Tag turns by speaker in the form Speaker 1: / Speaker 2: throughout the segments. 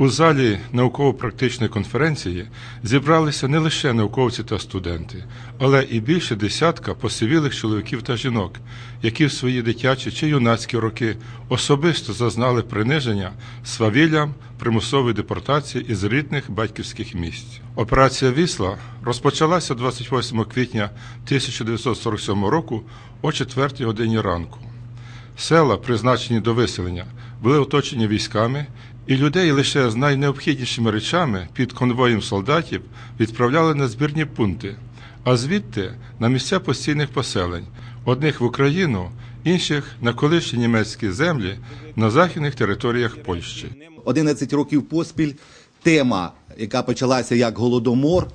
Speaker 1: У залі науково-практичної конференції зібралися не лише науковці та студенти, але і більше десятка посивілих чоловіків та жінок, які в свої дитячі чи юнацькі роки особисто зазнали приниження свавіллям примусової депортації із рідних батьківських місць. Операція Вісла розпочалася 28 квітня 1947 року о 4 годині ранку. Села, призначені до виселення, були оточені військами, і людей лише з найнеобхіднішими речами під конвоєм солдатів відправляли на збірні пункти, а звідти на місця постійних поселень, одних в Україну, інших на колишні німецькі землі на західних територіях Польщі.
Speaker 2: 11 років поспіль тема, яка почалася як голодомор.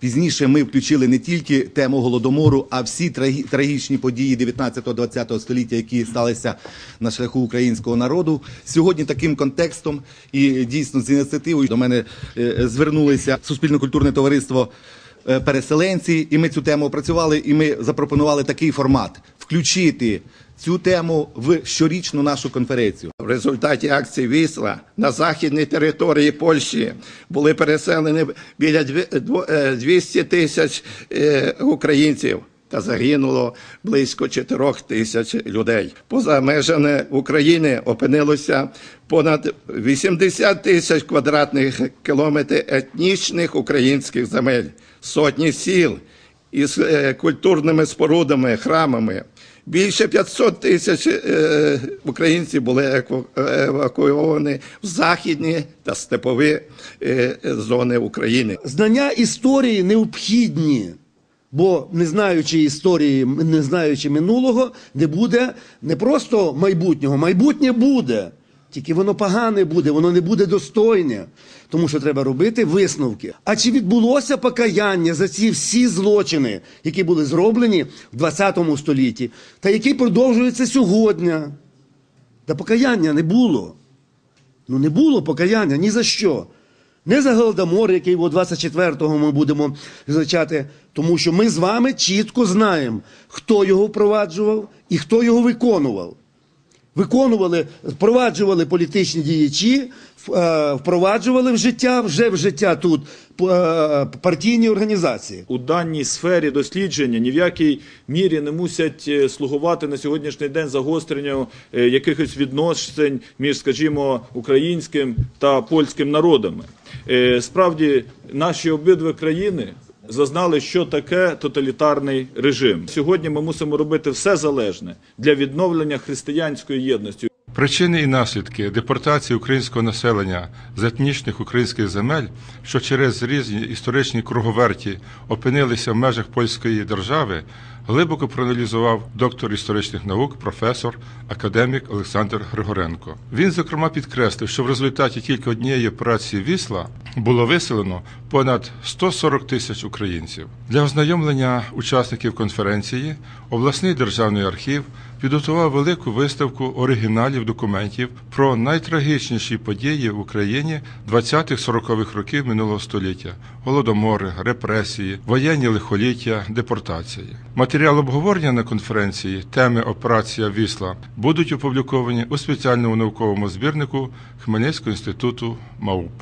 Speaker 2: Пізніше ми включили не тільки тему голодомору, а всі трагі- трагічні події 19-20 століття, які сталися на шляху українського народу. Сьогодні таким контекстом і дійсно з ініціативою до мене е, звернулися суспільно-культурне товариство е, переселенці, і ми цю тему опрацювали, і ми запропонували такий формат включити цю тему в щорічну нашу конференцію.
Speaker 3: В результаті акції Вісла на західній території Польщі були переселені біля дві- е, 200 тисяч е, українців. Та загинуло близько 4 тисяч людей. Поза межами України опинилося понад 80 тисяч квадратних кілометрів етнічних українських земель, сотні сіл із е, культурними спорудами, храмами. Більше 500 тисяч е, українців були евакуйовані в західні та степові е, зони України.
Speaker 4: Знання історії необхідні, бо не знаючи історії, не знаючи минулого, не буде не просто майбутнього, майбутнє буде. Тільки воно погане буде, воно не буде достойне. Тому що треба робити висновки. А чи відбулося покаяння за ці всі злочини, які були зроблені в 20 столітті, та які продовжуються сьогодні? Та покаяння не було. Ну не було покаяння ні за що. Не за Голодомор, який о 24-го ми будемо звичати, тому що ми з вами чітко знаємо, хто його впроваджував і хто його виконував. Виконували, впроваджували політичні діячі, е, впроваджували в життя, вже в життя тут е, партійні організації.
Speaker 5: у даній сфері дослідження ні в якій мірі не мусять е, слугувати на сьогоднішній день загостренню якихось відносин між, скажімо, українським та польським народами. Справді, наші обидві країни. Зазнали, що таке тоталітарний режим. Сьогодні ми мусимо робити все залежне для відновлення християнської єдності.
Speaker 1: Причини і наслідки депортації українського населення з етнічних українських земель, що через різні історичні круговерті опинилися в межах польської держави, глибоко проаналізував доктор історичних наук, професор, академік Олександр Григоренко. Він, зокрема, підкреслив, що в результаті тільки однієї операції Вісла було виселено понад 140 тисяч українців. Для ознайомлення учасників конференції обласний державний архів підготував велику виставку оригіналів документів про найтрагічніші події в Україні 20-40-х років минулого століття: голодомори, репресії, воєнні лихоліття, депортації. Матеріал обговорення на конференції теми Операція Вісла будуть опубліковані у спеціальному науковому збірнику Хмельницького інституту МАУП.